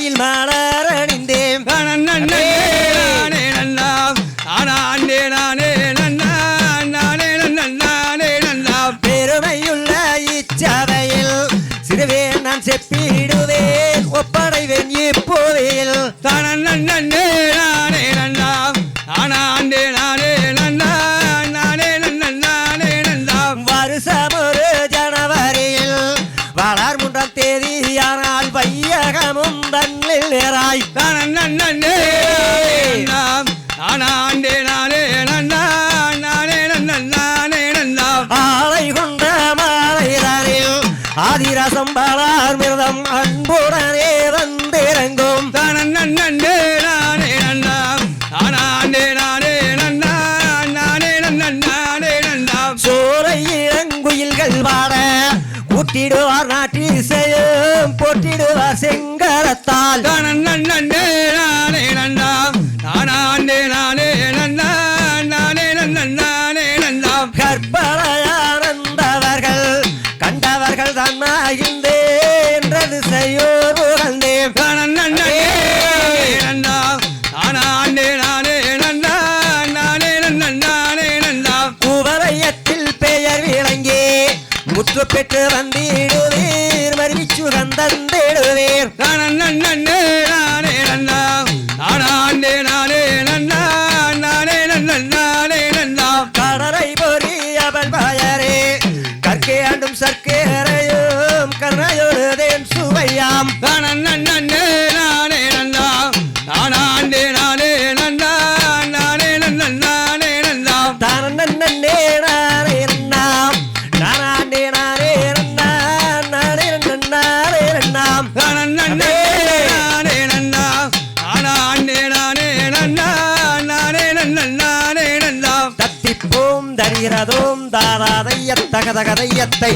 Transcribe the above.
தலையில் மலர் அணிந்தேன். பெருமையுள்ள இச்சபையில் சிறுவே நான் செப்பிடுவேன். ஒப்படைவேன் இப்போவில் தானே தானே நன்னே ஆனாண்டே நானே நன்னா நானே நன்னானே நன்னா. ஆலை கொண்ட மாலைதனில் ஆதிரசம் பலார் மிருதம் அன்புடனே வந்திறங்கும். தானே நன்னே நானே நன்னா ஆனாண்டே நானே நன்னா நானே நன்னானே நன்னா. சோலை இளங்குயில்கள் பாட ஊட்டிடுவார் நாட்டிசையும் போட்டிடுவார் செங்கரத்தால் தானே நன்னே நன்னானே நன்னா குவலயத்தில் பெயர் விளங்கி முற்று பெற்று வந்திடுவீர் மருவிச்சு தந்திடுவீர் தானே நன்னே சுவையாம் தானே நானே நன்னா ஆனாண்டே நானே நன்னா நானே நன்னானே நன்னா தானே நானே நாம் நானே நானே நாம் நானே நானே நாம் தானே நானே நன்னா ஆனாண்டே நானே நானே தத்திப்போம் தரிகிறதோம் தாராதைய தகதகதையத்தை